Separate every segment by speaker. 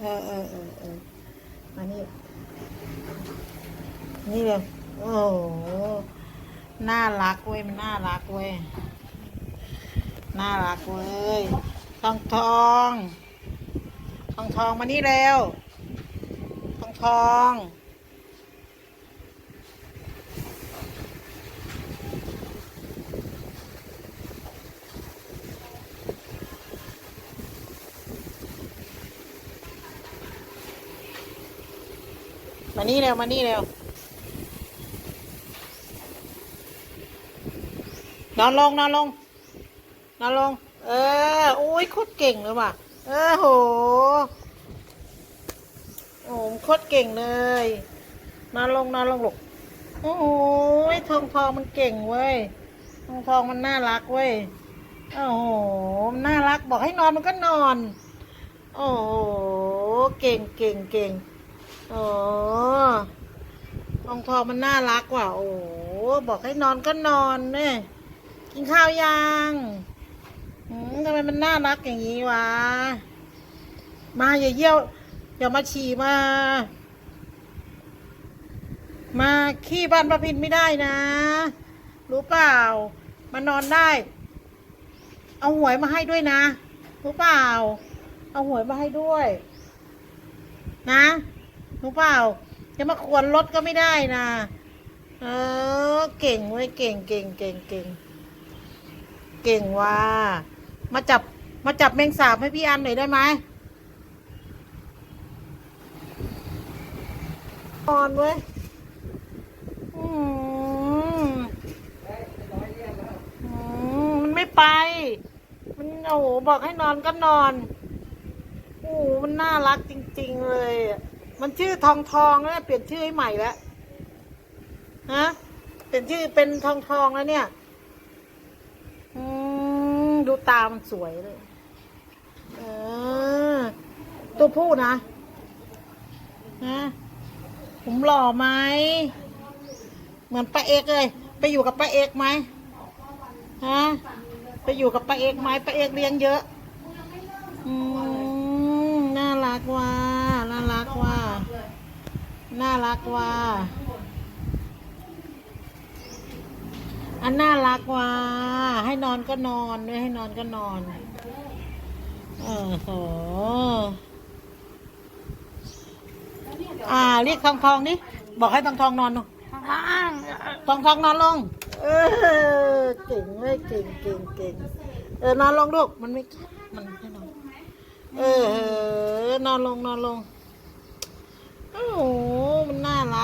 Speaker 1: เออเออเออเออมานี่ นี่เลยโอ้โหน่ารักเว้ย มันน่ารักเว้ย น่ารักเว้ย ทองทอง ทองทองมานี่เร็ว ทองทอง มานี่เร็วมานี่เร็ว นอนลงนอนลง นอนลง เออ โอ้ยโคตรเก่งเลยว่ะ เออโห โอ้โหโคตรเก่งเลย นอนลงนอนลงหลกโอ้โหทองทองมันเก่งเว้ย ทองทองมันน่ารักเว้ย โอ้โหมันน่ารักบอกให้นอนมันก็นอน โอ้โห เก่งเก่งเก่ง โอ้ทองทองมันน่ารักว่ะโอ้โหบอกให้นอนก็นอนเนี่ยกินข้าวยังอทำไมมันน่ารักอย่างนี้วะ มาอย่าเยี่ยว อย่ามาฉี่มา มาขี้บ้านประพินไม่ได้นะ รู้เปล่า มานอนได้ เอาหวยมาให้ด้วยนะ รู้เปล่า เอาหวยมาให้ด้วย นะ รู้เปล่า จะมาขวนรถก็ไม่ได้นะ เออ เก่งเว้ยเก่งเก่งเก่งเก่งเก่งว่า มาจับมาจับแมงสาบให้พี่อันหน่อยได้ไหมนอนเว้ยอืมอืมมันไม่ไป มันโอ้โหบอกให้นอนก็นอน โอ้โหมันน่ารักจริง ๆ เลยอะ มันชื่อทองทองแล้วเปลี่ยนชื่อให้ใหม่แล้วฮะเปลี่ยนชื่อเป็นทองทองแล้วเนี่ยอืมดูตามันสวยเลยเออตัวผู้นะนะผมหล่อไหมเหมือนป้าเอกเลย ไปอยู่กับป้าเอกไหมฮะไปอยู่กับป้าเอกไหมป้าเอกเลี้ยงเยอะ น่ารักว่ะอันน่ารักว่ะให้นอนก็นอนด้วยให้นอนก็นอน เออโหอ่าเรียกทองทองนี่บอกให้ทองทองนอนลงทองทองนอนลง เออเก่งเลยเก่งเก่งเก่งเออนอนลงลูกมันไม่มันให้นอนเออ นอนลงนอนลงโอ้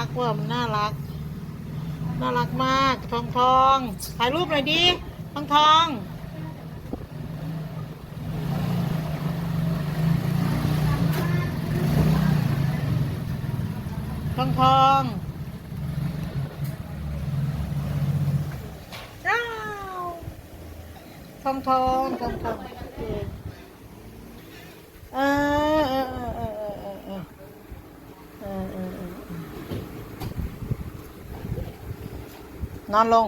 Speaker 1: กว่ะมันน่ารัก น่ารักมาก ทองทองถ่ายรูปหน่อยดิทองทองทองทองอ้าทองทองทองทอง นอนลง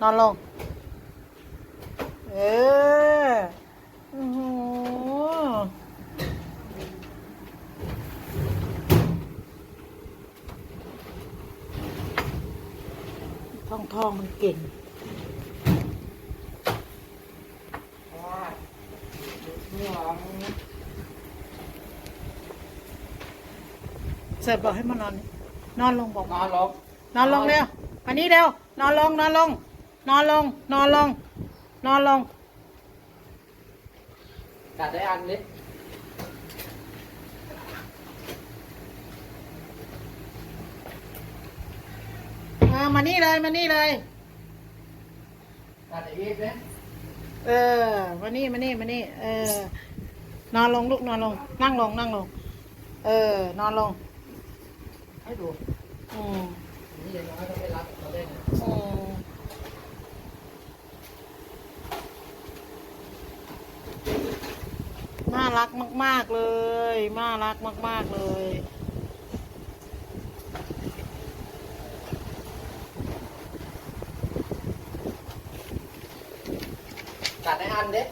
Speaker 1: นอนลง เออโอ้โหทองทองมันเก่งเสร็จบอกให้มานอน นอนลงบอก
Speaker 2: นอนลง
Speaker 1: นอนลงเร็วมานี่เร็ว นอนลง นอนลง นอนลง นอนลง นอนลง
Speaker 2: กัดได้อันนี้
Speaker 1: มามานี่เลย มานี่เลย
Speaker 2: กัดได้อีกเนี่ย
Speaker 1: เออ มานี่ มานี่ มานี่ เออ นอนลงลูก นอนลง นั่งลง นั่งลง เออ นอนลง
Speaker 2: ให้ดู
Speaker 1: อืม
Speaker 2: นี่ยังน้อยต้องไปรับเขาเล่น
Speaker 1: อืมน่ารักมาก ๆ เลยน่ารักมาก ๆ เลย
Speaker 2: กัดได้อันเด้